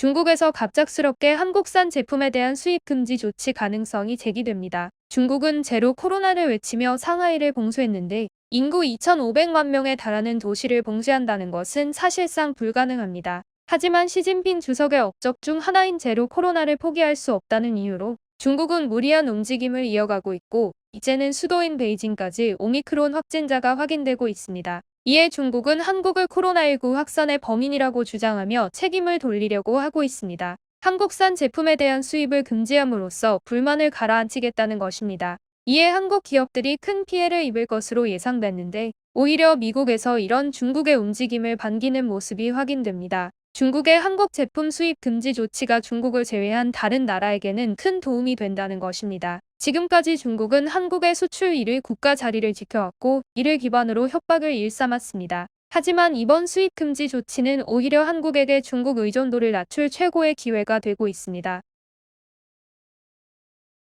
중국에서 갑작스럽게 한국산 제품에 대한 수입 금지 조치 가능성이 제기됩니다. 중국은 제로 코로나를 외치며 상하이를 봉쇄했는데 인구 2,500만 명에 달하는 도시를 봉쇄한다는 것은 사실상 불가능합니다. 하지만 시진핑 주석의 업적 중 하나인 제로 코로나를 포기할 수 없다는 이유로 중국은 무리한 움직임을 이어가고 있고 이제는 수도인 베이징까지 오미크론 확진자가 확인되고 있습니다. 이에 중국은 한국을 코로나19 확산의 범인이라고 주장하며 책임을 돌리려고 하고 있습니다. 한국산 제품에 대한 수입을 금지함으로써 불만을 가라앉히겠다는 것입니다. 이에 한국 기업들이 큰 피해를 입을 것으로 예상됐는데 오히려 미국에서 이런 중국의 움직임을 반기는 모습이 확인됩니다. 중국의 한국 제품 수입 금지 조치가 중국을 제외한 다른 나라에게는 큰 도움이 된다는 것입니다. 지금까지 중국은 한국의 수출 1위 국가 자리를 지켜왔고 이를 기반으로 협박을 일삼았습니다. 하지만 이번 수입 금지 조치는 오히려 한국에게 중국 의존도를 낮출 최고의 기회가 되고 있습니다.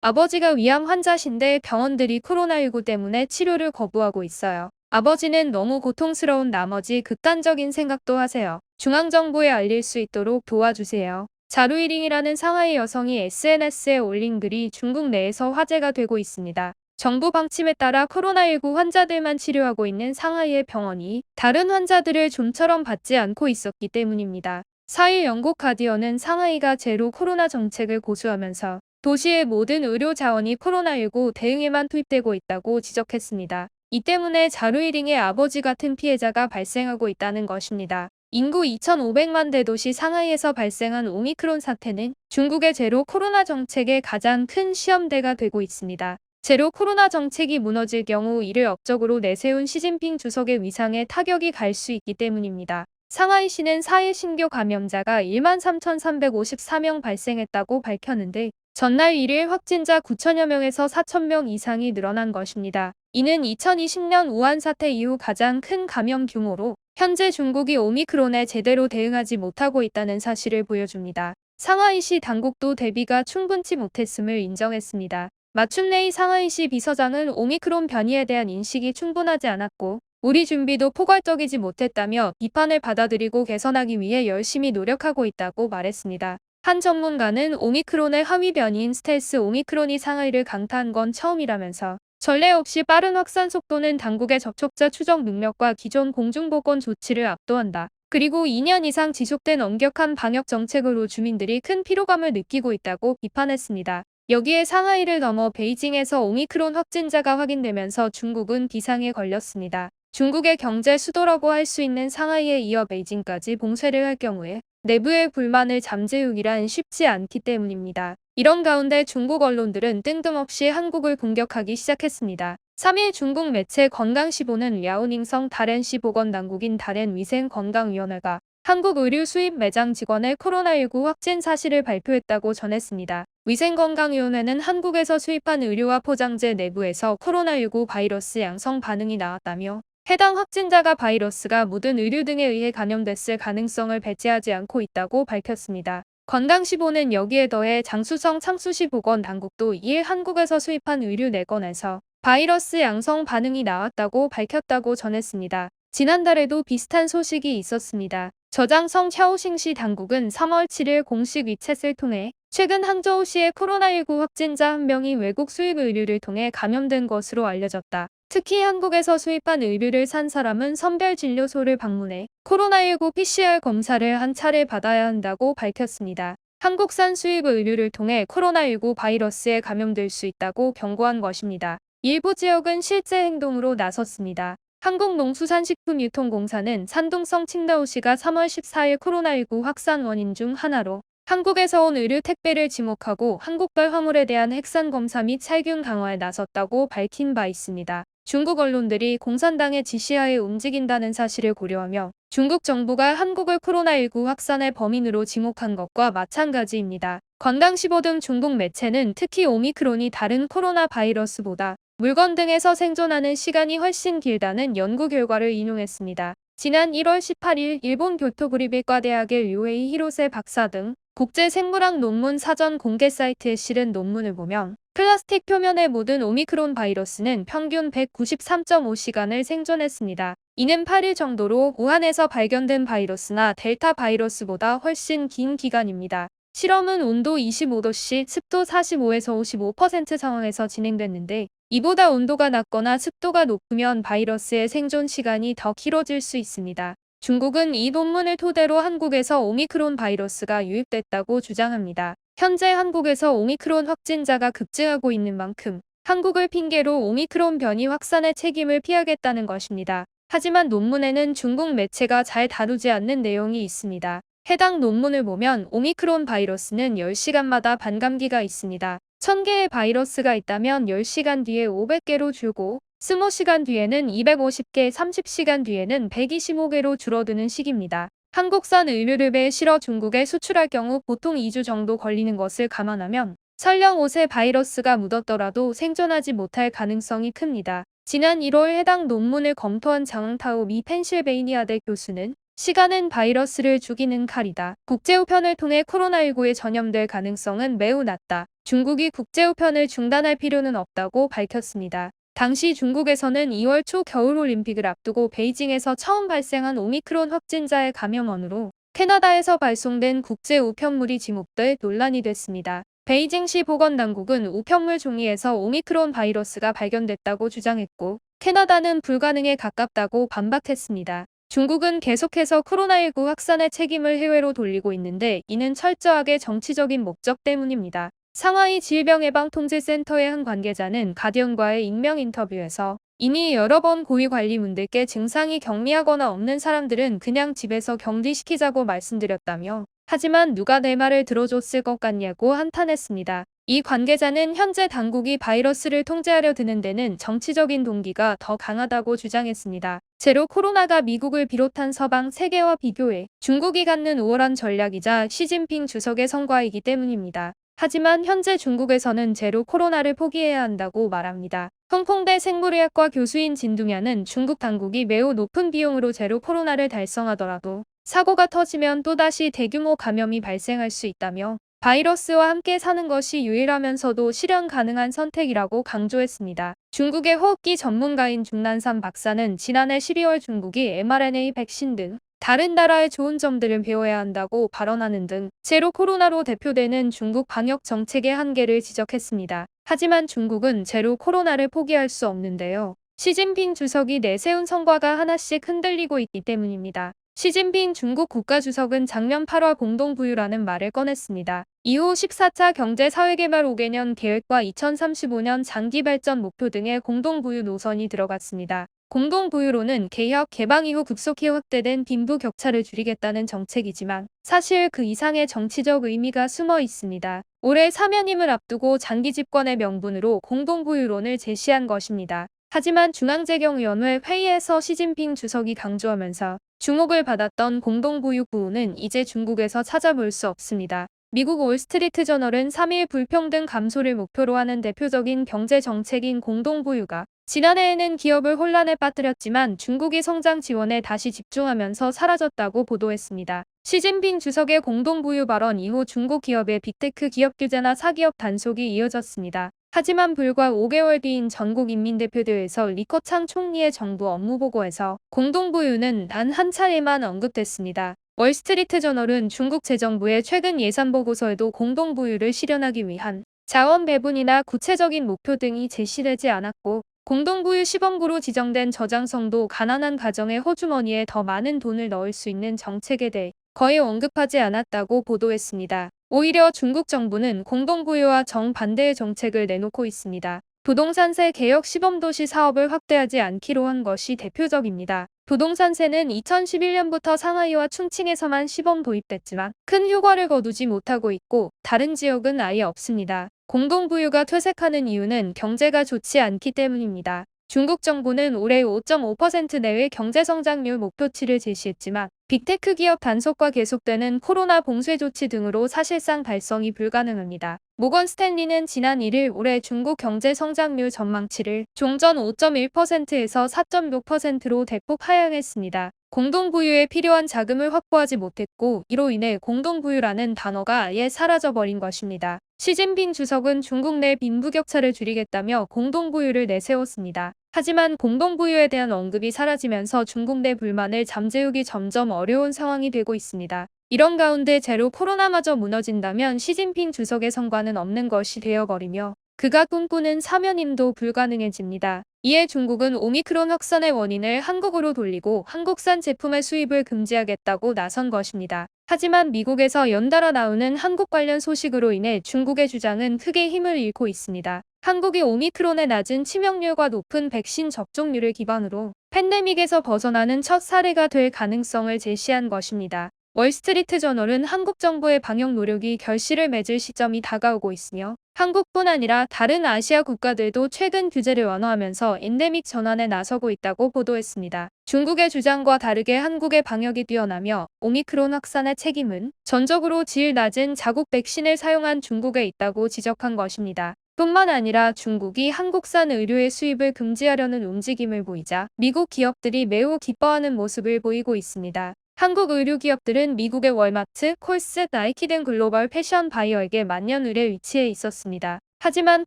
아버지가 위암 환자신데 병원들이 코로나19 때문에 치료를 거부하고 있어요. 아버지는 너무 고통스러운 나머지 극단적인 생각도 하세요. 중앙정부에 알릴 수 있도록 도와주세요. 자루이링이라는 상하이 여성이 SNS에 올린 글이 중국 내에서 화제가 되고 있습니다. 정부 방침에 따라 코로나19 환자들만 치료하고 있는 상하이의 병원이 다른 환자들을 좀처럼 받지 않고 있었기 때문입니다. 4일 영국 가디언은 상하이가 제로 코로나 정책을 고수하면서 도시의 모든 의료 자원이 코로나19 대응에만 투입되고 있다고 지적했습니다. 이 때문에 자루이링의 아버지 같은 피해자가 발생하고 있다는 것입니다. 인구 2,500만 대도시 상하이에서 발생한 오미크론 사태는 중국의 제로 코로나 정책의 가장 큰 시험대가 되고 있습니다. 제로 코로나 정책이 무너질 경우 이를 업적으로 내세운 시진핑 주석의 위상에 타격이 갈 수 있기 때문입니다. 상하이시는 4일 신규 감염자가 1만 3,354명 발생했다고 밝혔는데 전날 1일 확진자 9천여 명에서 4천 명 이상이 늘어난 것입니다. 이는 2020년 우한 사태 이후 가장 큰 감염 규모로 현재 중국이 오미크론에 제대로 대응하지 못하고 있다는 사실을 보여줍니다. 상하이시 당국도 대비가 충분치 못했음을 인정했습니다. 마춘레이 상하이시 비서장은 오미크론 변이에 대한 인식이 충분하지 않았고 우리 준비도 포괄적이지 못했다며 비판을 받아들이고 개선하기 위해 열심히 노력하고 있다고 말했습니다. 한 전문가는 오미크론의 하위 변이인 스텔스 오미크론이 상하이를 강타한 건 처음이라면서 전례 없이 빠른 확산 속도는 당국의 접촉자 추적 능력과 기존 공중보건 조치를 압도한다. 그리고 2년 이상 지속된 엄격한 방역 정책으로 주민들이 큰 피로감을 느끼고 있다고 비판했습니다. 여기에 상하이를 넘어 베이징에서 오미크론 확진자가 확인되면서 중국은 비상에 걸렸습니다. 중국의 경제 수도라고 할 수 있는 상하이에 이어 베이징까지 봉쇄를 할 경우에 내부의 불만을 잠재우기란 쉽지 않기 때문입니다. 이런 가운데 중국 언론들은 뜬금없이 한국을 공격하기 시작했습니다. 3일 중국 매체 건강시보는 야오닝성 다렌시 보건당국인 다렌 위생건강위원회가 한국 의류 수입 매장 직원의 코로나19 확진 사실을 발표했다고 전했습니다. 위생건강위원회는 한국에서 수입한 의류와 포장재 내부에서 코로나19 바이러스 양성 반응이 나왔다며 해당 확진자가 바이러스가 묻은 의류 등에 의해 감염됐을 가능성을 배제하지 않고 있다고 밝혔습니다. 건강시보는 여기에 더해 장수성 창수시 보건당국도 이에 한국에서 수입한 의류 4건에서 바이러스 양성 반응이 나왔다고 밝혔다고 전했습니다. 지난달에도 비슷한 소식이 있었습니다. 저장성 샤오싱시 당국은 3월 7일 공식 위챗을 통해 최근 항저우시의 코로나19 확진자 한 명이 외국 수입 의류를 통해 감염된 것으로 알려졌다. 특히 한국에서 수입한 의류를 산 사람은 선별 진료소를 방문해 코로나19 PCR 검사를 한 차례 받아야 한다고 밝혔습니다. 한국산 수입 의류를 통해 코로나19 바이러스에 감염될 수 있다고 경고한 것입니다. 일부 지역은 실제 행동으로 나섰습니다. 한국농수산식품유통공사는 산둥성 칭다오시가 3월 14일 코로나19 확산 원인 중 하나로 한국에서 온 의류 택배를 지목하고 한국발 화물에 대한 핵산 검사 및 살균 강화에 나섰다고 밝힌 바 있습니다. 중국 언론들이 공산당의 지시하에 움직인다는 사실을 고려하며 중국 정부가 한국을 코로나19 확산의 범인으로 지목한 것과 마찬가지입니다. 건강 15 등 중국 매체는 특히 오미크론이 다른 코로나 바이러스보다 물건 등에서 생존하는 시간이 훨씬 길다는 연구 결과를 인용했습니다. 지난 1월 18일 일본 교토그리빌과 대학의 류에이 히로세 박사 등 국제생물학 논문 사전 공개 사이트에 실은 논문을 보면 플라스틱 표면의 모든 오미크론 바이러스는 평균 193.5시간을 생존했습니다. 이는 8일 정도로 우한에서 발견된 바이러스나 델타 바이러스보다 훨씬 긴 기간입니다. 실험은 온도 25도씨, 습도 45에서 55% 상황에서 진행됐는데 이보다 온도가 낮거나 습도가 높으면 바이러스의 생존 시간이 더 길어질 수 있습니다. 중국은 이 논문을 토대로 한국에서 오미크론 바이러스가 유입됐다고 주장합니다. 현재 한국에서 오미크론 확진자가 급증하고 있는 만큼 한국을 핑계로 오미크론 변이 확산의 책임을 피하겠다는 것입니다. 하지만 논문에는 중국 매체가 잘 다루지 않는 내용이 있습니다. 해당 논문을 보면 오미크론 바이러스는 10시간마다 반감기가 있습니다. 1000개의 바이러스가 있다면 10시간 뒤에 500개로 줄고 20시간 뒤에는 250개, 30시간 뒤에는 125개로 줄어드는 시기입니다. 한국산 의류를 실어 중국에 수출할 경우 보통 2주 정도 걸리는 것을 감안하면 설령 옷에 바이러스가 묻었더라도 생존하지 못할 가능성이 큽니다. 지난 1월 해당 논문을 검토한 장타오 미 펜실베이니아대 교수는 시간은 바이러스를 죽이는 칼이다. 국제우편을 통해 코로나19에 전염될 가능성은 매우 낮다. 중국이 국제우편을 중단할 필요는 없다고 밝혔습니다. 당시 중국에서는 2월 초 겨울올림픽을 앞두고 베이징에서 처음 발생한 오미크론 확진자의 감염원으로 캐나다에서 발송된 국제 우편물이 지목돼 논란이 됐습니다. 베이징시 보건당국은 우편물 종이에서 오미크론 바이러스가 발견됐다고 주장했고 캐나다는 불가능에 가깝다고 반박했습니다. 중국은 계속해서 코로나19 확산의 책임을 해외로 돌리고 있는데 이는 철저하게 정치적인 목적 때문입니다. 상하이 질병예방통제센터의 한 관계자는 가디언과의 익명 인터뷰에서 이미 여러 번 고위관리분들께 증상이 경미하거나 없는 사람들은 그냥 집에서 격리시키자고 말씀드렸다며 하지만 누가 내 말을 들어줬을 것 같냐고 한탄했습니다. 이 관계자는 현재 당국이 바이러스를 통제하려 드는 데는 정치적인 동기가 더 강하다고 주장했습니다. 제로 코로나가 미국을 비롯한 서방 세계와 비교해 중국이 갖는 우월한 전략이자 시진핑 주석의 성과이기 때문입니다. 하지만 현재 중국에서는 제로 코로나를 포기해야 한다고 말합니다. 홍콩대 생물의학과 교수인 진둥야는 중국 당국이 매우 높은 비용으로 제로 코로나를 달성하더라도 사고가 터지면 또다시 대규모 감염이 발생할 수 있다며 바이러스와 함께 사는 것이 유일하면서도 실현 가능한 선택이라고 강조했습니다. 중국의 호흡기 전문가인 중난산 박사는 지난해 12월 중국이 mRNA 백신 등 다른 나라의 좋은 점들을 배워야 한다고 발언하는 등 제로 코로나로 대표되는 중국 방역 정책의 한계를 지적했습니다. 하지만 중국은 제로 코로나를 포기할 수 없는데요. 시진핑 주석이 내세운 성과가 하나씩 흔들리고 있기 때문입니다. 시진핑 중국 국가주석은 작년 8월 공동부유라는 말을 꺼냈습니다. 이후 14차 경제사회개발 5개년 계획과 2035년 장기발전 목표 등의 공동부유 노선이 들어갔습니다. 공동부유로는 개혁, 개방 이후 급속히 확대된 빈부 격차를 줄이겠다는 정책이지만 사실 그 이상의 정치적 의미가 숨어 있습니다. 올해 사면임을 앞두고 장기 집권의 명분으로 공동부유론을 제시한 것입니다. 하지만 중앙재경위원회 회의에서 시진핑 주석이 강조하면서 주목을 받았던 공동부유 구호는 이제 중국에서 찾아볼 수 없습니다. 미국 올스트리트 저널은 3일 불평등 감소를 목표로 하는 대표적인 경제 정책인 공동부유가 지난해에는 기업을 혼란에 빠뜨렸지만 중국이 성장 지원에 다시 집중하면서 사라졌다고 보도했습니다. 시진핑 주석의 공동부유 발언 이후 중국 기업의 빅테크 기업 규제나 사기업 단속이 이어졌습니다. 하지만 불과 5개월 뒤인 전국인민대표대회에서 리커창 총리의 정부 업무보고에서 공동부유는 단 한 차례만 언급됐습니다. 월스트리트 저널은 중국 재정부의 최근 예산 보고서에도 공동부유를 실현하기 위한 자원 배분이나 구체적인 목표 등이 제시되지 않았고 공동부유 시범구로 지정된 저장성도 가난한 가정의 호주머니에 더 많은 돈을 넣을 수 있는 정책에 대해 거의 언급하지 않았다고 보도했습니다. 오히려 중국 정부는 공동부유와 정반대의 정책을 내놓고 있습니다. 부동산세 개혁 시범도시 사업을 확대하지 않기로 한 것이 대표적입니다. 부동산세는 2011년부터 상하이와 충칭에서만 시범 도입됐지만 큰 효과를 거두지 못하고 있고 다른 지역은 아예 없습니다. 공동부유가 퇴색하는 이유는 경제가 좋지 않기 때문입니다. 중국 정부는 올해 5.5% 내외 경제성장률 목표치를 제시했지만 빅테크 기업 단속과 계속되는 코로나 봉쇄 조치 등으로 사실상 달성이 불가능합니다. 모건 스탠리는 지난 1일 올해 중국 경제 성장률 전망치를 종전 5.1%에서 4.6%로 대폭 하향했습니다. 공동부유에 필요한 자금을 확보하지 못했고 이로 인해 공동부유라는 단어가 아예 사라져버린 것입니다. 시진핑 주석은 중국 내 빈부격차를 줄이겠다며 공동부유를 내세웠습니다. 하지만 공동부유에 대한 언급이 사라지면서 중국 내 불만을 잠재우기 점점 어려운 상황이 되고 있습니다. 이런 가운데 제로 코로나마저 무너진다면 시진핑 주석의 성과는 없는 것이 되어버리며 그가 꿈꾸는 사면임도 불가능해집니다. 이에 중국은 오미크론 확산의 원인을 한국으로 돌리고 한국산 제품의 수입을 금지하겠다고 나선 것입니다. 하지만 미국에서 연달아 나오는 한국 관련 소식으로 인해 중국의 주장은 크게 힘을 잃고 있습니다. 한국이 오미크론의 낮은 치명률과 높은 백신 접종률을 기반으로 팬데믹에서 벗어나는 첫 사례가 될 가능성을 제시한 것입니다. 월스트리트 저널은 한국 정부의 방역 노력이 결실을 맺을 시점이 다가오고 있으며 한국뿐 아니라 다른 아시아 국가들도 최근 규제를 완화하면서 엔데믹 전환에 나서고 있다고 보도했습니다. 중국의 주장과 다르게 한국의 방역이 뛰어나며 오미크론 확산의 책임은 전적으로 질 낮은 자국 백신을 사용한 중국에 있다고 지적한 것입니다. 뿐만 아니라 중국이 한국산 의료의 수입을 금지하려는 움직임을 보이자 미국 기업들이 매우 기뻐하는 모습을 보이고 있습니다. 한국 의류 기업들은 미국의 월마트, 콜스, 나이키 등 글로벌 패션 바이어에게 만년 의뢰 위치해 있었습니다. 하지만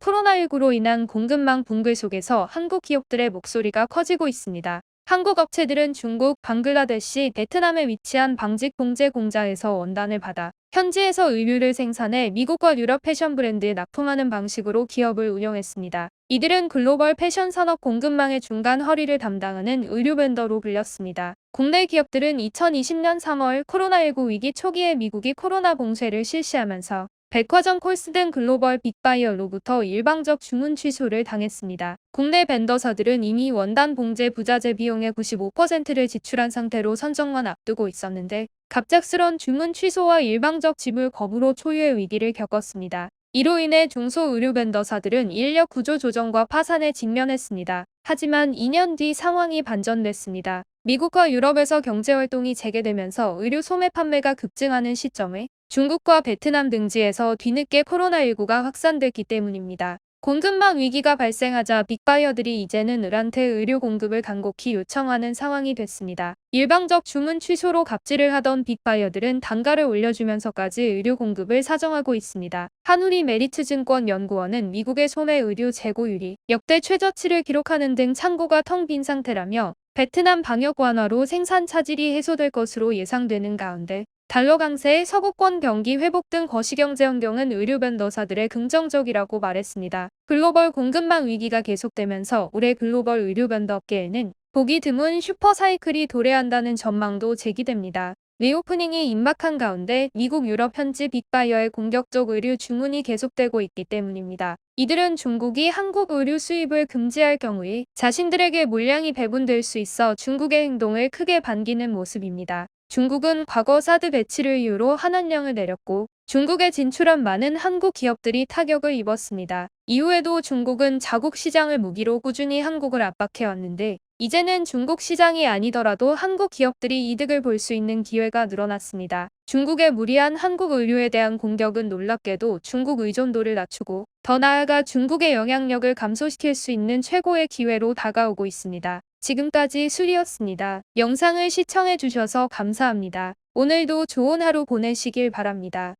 코로나19로 인한 공급망 붕괴 속에서 한국 기업들의 목소리가 커지고 있습니다. 한국 업체들은 중국, 방글라데시, 베트남에 위치한 방직 봉제 공장에서 원단을 받아 현지에서 의류를 생산해 미국과 유럽 패션 브랜드에 납품하는 방식으로 기업을 운영했습니다. 이들은 글로벌 패션 산업 공급망의 중간 허리를 담당하는 의류 벤더로 불렸습니다. 국내 기업들은 2020년 3월 코로나19 위기 초기에 미국이 코로나 봉쇄를 실시하면서 백화점 콜스 등 글로벌 빅바이어로부터 일방적 주문 취소를 당했습니다. 국내 벤더사들은 이미 원단 봉제 부자재 비용의 95%를 지출한 상태로 선정만 앞두고 있었는데 갑작스런 주문 취소와 일방적 지불 거부로 초유의 위기를 겪었습니다. 이로 인해 중소 의류 벤더사들은 인력 구조 조정과 파산에 직면했습니다. 하지만 2년 뒤 상황이 반전됐습니다. 미국과 유럽에서 경제활동이 재개되면서 의류 소매 판매가 급증하는 시점에 중국과 베트남 등지에서 뒤늦게 코로나19가 확산됐기 때문입니다. 공급망 위기가 발생하자 빅바이어들이 이제는 을한테 의료 공급을 간곡히 요청하는 상황이 됐습니다. 일방적 주문 취소로 갑질을 하던 빅바이어들은 단가를 올려주면서까지 의료 공급을 사정하고 있습니다. 한우리 메리츠증권 연구원은 미국의 소매 의료 재고율이 역대 최저치를 기록하는 등 창고가 텅 빈 상태라며 베트남 방역 완화로 생산 차질이 해소될 것으로 예상되는 가운데 달러 강세, 서구권 경기 회복 등 거시경제 환경은 의류 벤더사들의 긍정적이라고 말했습니다. 글로벌 공급망 위기가 계속되면서 올해 글로벌 의류 벤더 업계에는 보기 드문 슈퍼사이클이 도래한다는 전망도 제기됩니다. 리오프닝이 임박한 가운데 미국 유럽 현지 빅바이어의 공격적 의류 주문이 계속되고 있기 때문입니다. 이들은 중국이 한국 의류 수입을 금지할 경우에 자신들에게 물량이 배분될 수 있어 중국의 행동을 크게 반기는 모습입니다. 중국은 과거 사드 배치를 이유로 한한령을 내렸고 중국에 진출한 많은 한국 기업들이 타격을 입었습니다. 이후에도 중국은 자국 시장을 무기로 꾸준히 한국을 압박해왔는데 이제는 중국 시장이 아니더라도 한국 기업들이 이득을 볼 수 있는 기회가 늘어났습니다. 중국의 무리한 한국 의료에 대한 공격은 놀랍게도 중국 의존도를 낮추고 더 나아가 중국의 영향력을 감소시킬 수 있는 최고의 기회로 다가오고 있습니다. 지금까지 수리였습니다. 영상을 시청해주셔서 감사합니다. 오늘도 좋은 하루 보내시길 바랍니다.